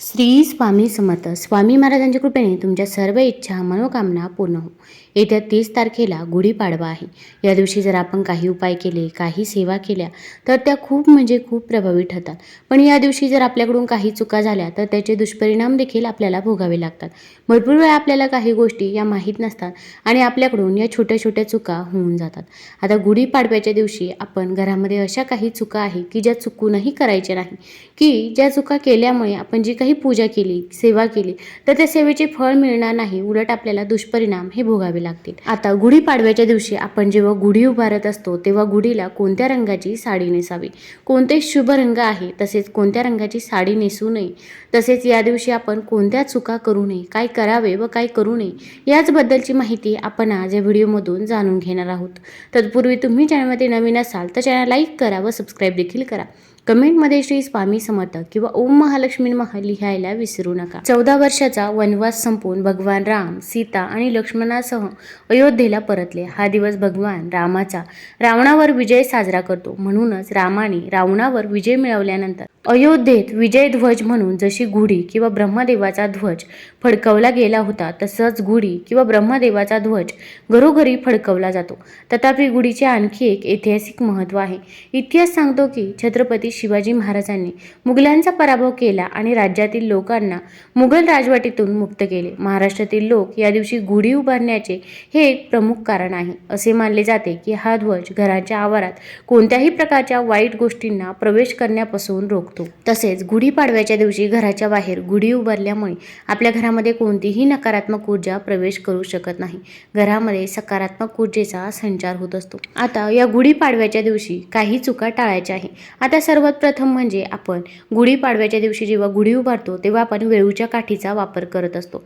श्री स्वामी समर्थ. स्वामी महाराजांच्या कृपेने तुमच्या सर्व इच्छा मनोकामना पूर्ण हो. येत्या तीस तारखेला गुढीपाडवा आहे. या दिवशी जर आपण काही उपाय केले काही सेवा केल्या तर त्या खूप म्हणजे खूप प्रभावी ठरतात. पण या दिवशी जर आपल्याकडून काही चुका झाल्या तर त्याचे दुष्परिणाम देखील आपल्याला भोगावे लागतात. भरपूर वेळा आपल्याला काही गोष्टी या माहीत नसतात आणि आपल्याकडून या छोट्या छोट्या चुका होऊन जातात. आता गुढीपाडव्याच्या दिवशी आपण घरामध्ये अशा काही चुका आहे की ज्या चुकूनही करायच्या नाही की ज्या चुका केल्यामुळे आपण जी काही पूजा केली सेवा केली तर त्या सेवेचे फळ मिळणार नाही. उलट आपल्याला दुष्परिणाम हे भोगावे लागतील. आता गुढीपाडव्याच्या दिवशी आपण जेव्हा गुढी उभारत असतो तेव्हा गुढीला कोणत्या रंगाची साडी नेसावी? कोणते शुभ रंग आहे तसेच कोणत्या रंगाची साडी नेसू नये? तसेच या दिवशी आपण कोणत्या चुका करू नये काय करावे व काय करू नये याचबद्दलची माहिती आपण आज या व्हिडिओमधून जाणून घेणार आहोत. तत्पूर्वी तुम्ही चॅनलमध्ये नवीन असाल तर चॅनल लाईक करा व सबस्क्राईब देखील करा. कमेंटमध्ये श्री स्वामी समर्थ किंवा ओम महालक्ष्मी महा लिहायला विसरू नका. चौदा वर्षाचा वनवास संपवून भगवान राम सीता आणि लक्ष्मणासह अयोध्येला परतले. हा दिवस भगवान रामाचा रावणावर विजय साजरा करतो. म्हणूनच रामाने रावणावर विजय मिळवल्यानंतर अयोध्येत विजय ध्वज म्हणून जशी गुढी किंवा ब्रह्मदेवाचा ध्वज फडकवला गेला होता तसंच गुढी किंवा ब्रह्मदेवाचा ध्वज घरोघरी फडकवला जातो. तथापि गुढीचे आणखी एक ऐतिहासिक महत्त्व आहे. इतिहास सांगतो की छत्रपती शिवाजी महाराजांनी मुघलांचा पराभव केला आणि राज्यातील लोकांना मुघल राजवटीतून मुक्त केले. महाराष्ट्रातील लोक या दिवशी गुढी उभारण्याचे हे एक प्रमुख कारण आहे. असे मानले जाते की हा ध्वज घराच्या आवारात कोणत्याही प्रकारच्या वाईट गोष्टींना प्रवेश करण्यापासून रोखतो. तसेच गुढीपाडव्याच्या दिवशी घराच्या बाहेर गुढी उभारल्यामुळे आपल्या घरामध्ये कोणतीही नकारात्मक ऊर्जा प्रवेश करू शकत नाही. घरामध्ये सकारात्मक ऊर्जेचा संचार होत असतो. आता या गुढीपाडव्याच्या दिवशी काही चुका टाळायच्या आहे. आता सर्वात प्रथम म्हणजे आपण गुढीपाडव्याच्या दिवशी जेव्हा गुढी उभारतो तेव्हा आपण वेळूच्या काठीचा वापर करत असतो.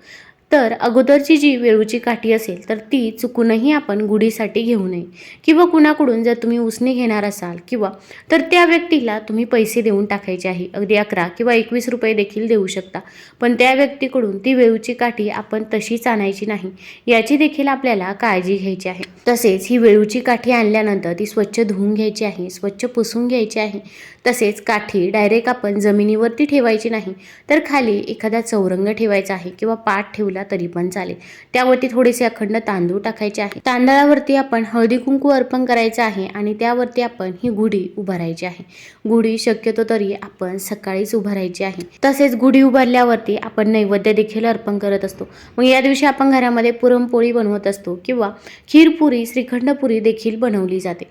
तर अगोदरची जी वेळूची काठी असेल तर ती चुकूनही आपण गुढीसाठी घेऊ नये. किंवा कुणाकडून जर तुम्ही उसने घेणार असाल किंवा तर त्या व्यक्तीला तुम्ही पैसे देऊन टाकायचे आहे. अगदी अकरा किंवा एकवीस रुपये देखील देऊ शकता. पण त्या व्यक्तीकडून ती वेळूची काठी आपण तशीच आणायची नाही. याची देखील आपल्याला काळजी घ्यायची आहे. तसेच ही वेळूची काठी आणल्यानंतर ती स्वच्छ धुवून घ्यायची आहे स्वच्छ पुसून घ्यायची आहे. तसेच काठी डायरेक्ट आपण जमिनीवरती ठेवायची नाही. तर खाली एखादा चौरंग ठेवायचा आहे किंवा पाठ ठेवला तरी पण चालेल. त्यावरती थोडेसे अखंड तांदूळ टाकायचे आहे तांदळावरती आपण हळदी कुंकू अर्पण करायचं आहे आणि त्यावरती आपण ही गुढी उभारायची आहे. गुढी शक्यतो तरी आपण सकाळीच उभारायची आहे. तसेच गुढी उभारल्यावरती आपण नैवेद्य देखील अर्पण करत असतो. मग या दिवशी आपण घरामध्ये पुरणपोळी बनवत असतो किंवा खीरपुरी श्रीखंडपुरी देखील बनवली जाते.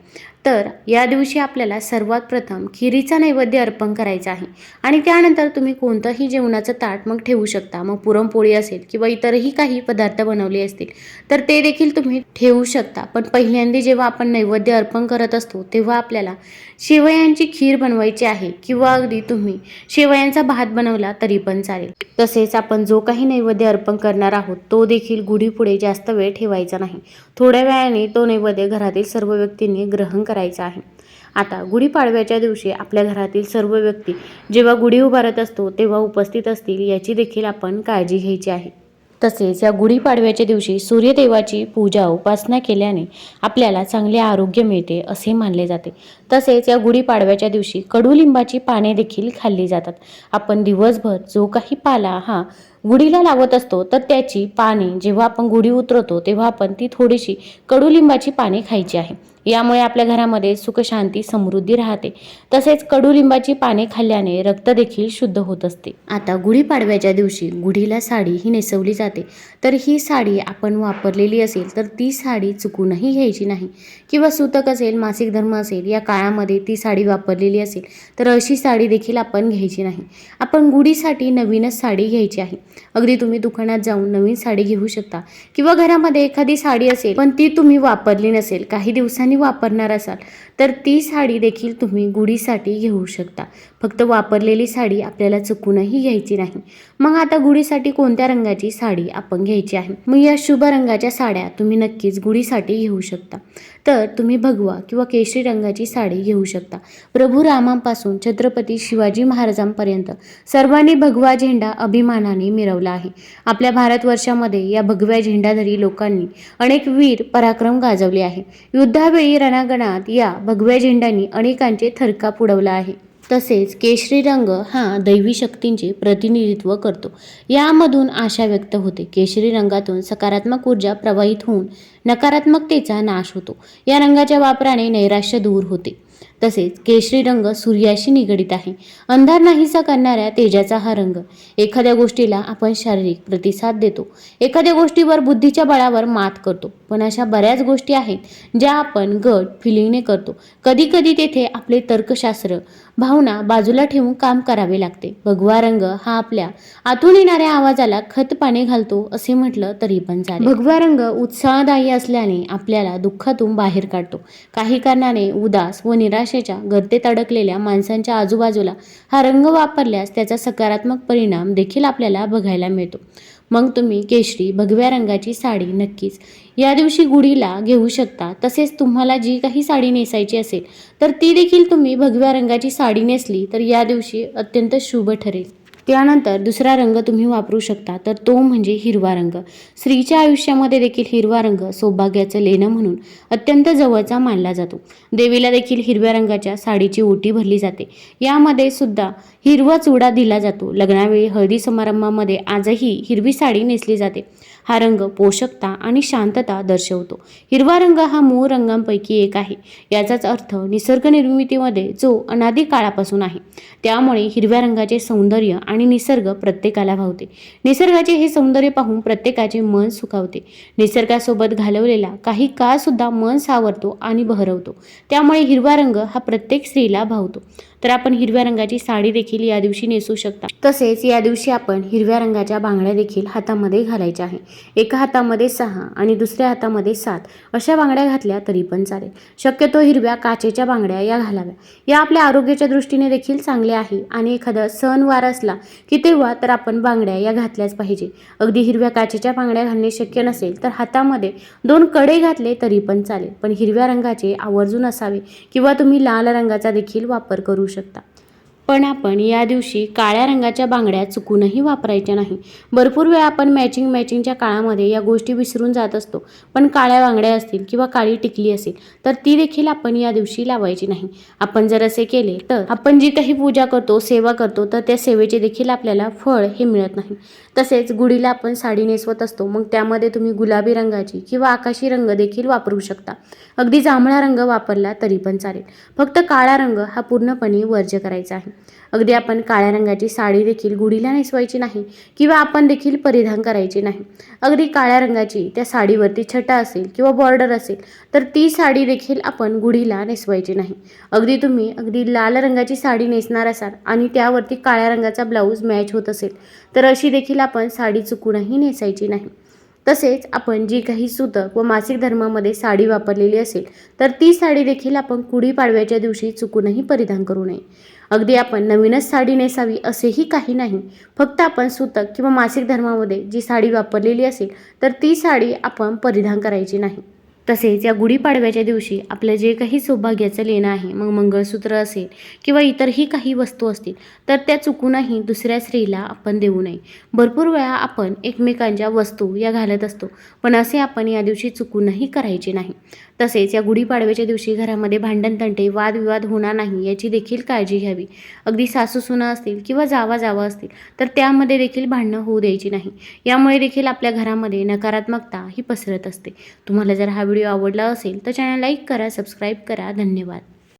तर या दिवशी आपल्याला सर्वात प्रथम खिरीचा नैवेद्य अर्पण करायचा आहे. आणि त्यानंतर तुम्ही कोणतंही जेवणाचं ताट मग ठेवू शकता. मग पुरणपोळी असेल किंवा इतरही काही पदार्थ बनवले असतील तर ते देखील तुम्ही ठेवू शकता. पण पहिल्यांदा जेव्हा आपण नैवेद्य अर्पण करत असतो तेव्हा आपल्याला शेवयांची खीर बनवायची आहे किंवा अगदी तुम्ही शेवयांचा भात बनवला तरी पण चालेल. तसेच आपण जो काही नैवेद्य अर्पण करणार आहोत तो देखील गुढीपुढे जास्त वेळ ठेवायचा नाही. थोड्या वेळाने तो नैवेद्य घरातील सर्व व्यक्तींनी ग्रहण करायचा आहे. आता गुढीपाडव्याच्या दिवशी आपल्या घरातील सर्व व्यक्ती जेव्हा गुढी उभारत असतो तेव्हा उपस्थित असतील याची देखील आपण काळजी घ्यायची आहे. तसेच या गुढीपाडव्याच्या दिवशी सूर्यदेवाची पूजा उपासना केल्याने आपल्याला चांगले आरोग्य मिळते असे मानले जाते. तसेच या गुढीपाडव्याच्या दिवशी कडुलिंबाची पाने देखील खाल्ली जातात. आपण दिवसभर जो काही पाला हा गुढीला लावत असतो तर त्याची पाने जेव्हा आपण गुढी उतरवतो तेव्हा आपण ती थोडीशी कडुलिंबाची पाने खायची आहे. यामुळे आपल्या घरामध्ये सुखशांती समृद्धी राहते. तसेच कडुलिंबाची पाने खाल्ल्याने रक्त देखील शुद्ध होत असते. आता गुढीपाडव्याच्या दिवशी गुढीला साडी ही नेसवली जाते. तर ही साडी आपण वापरलेली असेल तर ती साडी चुकूनही घ्यायची नाही. किंवा सुतक असेल मासिक धर्म असेल या काळामध्ये ती साडी वापरलेली असेल तर अशी साडी देखील आपण घ्यायची नाही. आपण गुढीसाठी नवीनच साडी घ्यायची आहे. अगदी तुम्ही दुकानात जाऊन नवीन साडी घेऊ शकता. किंवा घरामध्ये एखादी साडी असेल पण ती तुम्ही वापरली नसेल काही दिवसांनी वापरणार असाल तर ती साडी देखील तुम्ही गुढीसाठी घेऊ शकता. फक्त वापरलेली साडी आपल्याला चुकूनही घ्यायची नाही. मग आता गुढीसाठी कोणत्या रंगाची साडी आपण घ्यायची आहे? मग या शुभ रंगाच्या साड्या तुम्ही नक्कीच गुढीसाठी घेऊ शकता. तर तुम्ही भगवा किंवा केशरी रंगाची साडी घेऊ शकता. प्रभू रामांपासून छत्रपती शिवाजी महाराजांपर्यंत सर्वांनी भगवा झेंडा अभिमानाने मिरवला आहे. आपल्या भारतवर्षामध्ये या भगव्या झेंडाधारी लोकांनी अनेक वीर पराक्रम गाजवले आहे. युद्धावेळी रणांगणात या भगव्या झेंड्यांनी अनेकांचे थरकाप उडवला आहे. तसेच केशरी रंग हा दैवी शक्तींचे प्रतिनिधित्व करतो. यामधून आशा व्यक्त होते. केशरी रंगातून सकारात्मक ऊर्जा प्रवाहित होऊन नकारात्मकतेचा नाश होतो. या रंगाच्या वापराने नैराश्य दूर होते. तसेच केशरी रंग सूर्याशी निगडीत आहे. अंधार नाहीसा करणाऱ्या तेजाचा हा रंग. एखाद्या गोष्टीला आपण शारीरिक प्रतिसाद देतो. एखाद्या गोष्टीवर बुद्धीच्या बळावर मात करतो. पण अशा बऱ्याच गोष्टी आहेत ज्या आपण गट फिलिंगने करतो. कधी कधी तेथे आपले तर्कशास्त्र भावना बाजूला ठेवून काम करावे लागते. भगवा रंग हा आपल्या आतून येणाऱ्या आवाजाला खत पाणी घालतो असे म्हटलं तरी पण चालेल. भगवा रंग उत्साहदायी असल्याने आपल्याला दुःखातून बाहेर काढतो. काही कारणाने उदास व निराश निराशेच्या गर्तेत अडकलेल्या माणसांच्या आजूबाजूला हा रंग वापरल्यास त्याचा सकारात्मक परिणाम देखील आपल्याला बघायला मिळतो. मग तुम्ही केशरी भगव्या रंगाची साडी नक्कीच या दिवशी गुढीला घेऊ शकता. तसेच तुम्हाला जी काही साडी नेसायची असेल तर ती देखील तुम्ही भगव्या रंगाची साडी नेसली तर या दिवशी अत्यंत शुभ ठरेल. त्यानंतर दुसरा रंग तुम्ही वापरू शकता तर तो म्हणजे हिरवा रंग. स्त्रीच्या आयुष्यामध्ये देखील हिरवा रंग सौभाग्याचं लेणं म्हणून अत्यंत जवळचा मानला जातो. देवीला देखील हिरव्या रंगाच्या साडीची ओटी भरली जाते. यामध्ये सुद्धा हिरवा चुडा दिला जातो. लग्नावेळी हळदी समारंभामध्ये आजही हिरवी साडी नेसली जाते. हा रंग पोषकता आणि शांतता दर्शवतो. हिरवा रंग हा मूळ रंगांपैकी एक आहे. याचाच अर्थ निसर्ग निर्मितीमध्ये जो अनादी काळापासून आहे त्यामुळे हिरव्या रंगाचे सौंदर्य आणि निसर्ग प्रत्येकाला भावते. निसर्गाचे हे सौंदर्य पाहून प्रत्येकाचे मन सुखावते. निसर्गासोबत घालवलेला काही काळ सुद्धा मन सावरतो आणि बहरवतो. त्यामुळे हिरवा रंग हा प्रत्येक स्त्रीला भावतो. तर आपण हिरव्या रंगाची साडी देखील या दिवशी नेसू शकता. तसेच या दिवशी आपण हिरव्या रंगाच्या बांगड्या देखील हातामध्ये घालायच्या आहे. एका हातामध्ये सहा आणि दुसऱ्या हातामध्ये सात अशा बांगड्या घातल्या तरी पण चालेल. शक्यतो हिरव्या काचेच्या बांगड्या या घालाव्या. या आपल्या आरोग्याच्या दृष्टीने देखील चांगल्या आहे आणि एखादा सणवार असला की तेव्हा तर आपण बांगड्या या घातल्याच पाहिजे. अगदी हिरव्या काचेच्या बांगड्या घालणे शक्य नसेल तर हातामध्ये दोन कडे घातले तरी पण चालेल. पण हिरव्या रंगाचे आवर्जून असावे किंवा तुम्ही लाल रंगाचा देखील वापर करू शकता. पण आपण या दिवशी काळ्या रंगाच्या बांगड्या चुकूनही वापरायच्या नाही. भरपूर वेळा आपण मॅचिंग मॅचिंगच्या काळामध्ये या गोष्टी विसरून जात असतो. पण काळ्या बांगड्या असतील किंवा काळी टिकली असेल तर ती देखील आपण या दिवशी लावायची नाही. आपण जर असे केले तर आपण जी काही पूजा करतो सेवा करतो तर त्या सेवेचे देखील आपल्याला फळ हे मिळत नाही. तसेच गुढीला आपण साडी नेसवत असतो मग त्यामध्ये तुम्ही गुलाबी रंगाची किंवा आकाशी रंग देखील वापरू शकता. अगदी जांभळा रंग वापरला तरी पण चालेल. फक्त काळा रंग हा पूर्णपणे वर्ज्य करायचा आहे. अगदी आपण काळ्या रंगाची साडी देखील गुढीला नेसवायची नाही किंवा आपण देखील परिधान करायची नाही. अगदी काळ्या रंगाची त्या साडीवरती छटा असेल किंवा बॉर्डर असेल तर ती साडी देखील आपण गुढीला नेसवायची नाही. अगदी तुम्ही अगदी लाल रंगाची साडी नेसणार असाल आणि त्यावरती काळ्या रंगाचा ब्लाऊज मॅच होत असेल तर अशी देखील आपण साडी चुकूनही नेसायची नाही. तसेच आपण जी काही सुतक व मासिक धर्मामध्ये साडी वापरलेली असेल तर ती साडी देखील आपण गुढी पाडव्याच्या दिवशी चुकूनही परिधान करू नये. अगदी आपण नवीनच साडी नेसावी असेही काही नाही. फक्त आपण सुतक किंवा मासिक धर्मामध्ये जी साडी वापरलेली असेल तर ती साडी आपण परिधान करायची नाही. तसेच या गुढीपाडव्याच्या दिवशी आपलं जे काही सौभाग्याचं लेणं आहे मग मंगळसूत्र असेल किंवा इतरही काही वस्तू असतील तर त्या चुकूनही दुसऱ्या स्त्रीला आपण देऊ नये. भरपूर वेळा आपण एकमेकांच्या वस्तू या घालत असतो पण असे आपण या दिवशी चुकूनही करायचे नाही. तसेच या गुढीपाडव्याच्या दिवशी घरामध्ये भांडणतंटे वादविवाद होणार नाही याची देखील काळजी घ्यावी. अगदी सासू सुना असतील किंवा जावा जावा असतील तर त्यामध्ये देखील भांडणं होऊ द्यायची नाही. यामुळे देखील आपल्या घरामध्ये नकारात्मकता ही पसरत असते. तुम्हाला जर हा व्हिडिओ आवडला असेल तर चॅनल लाईक करा सबस्क्राईब करा. धन्यवाद.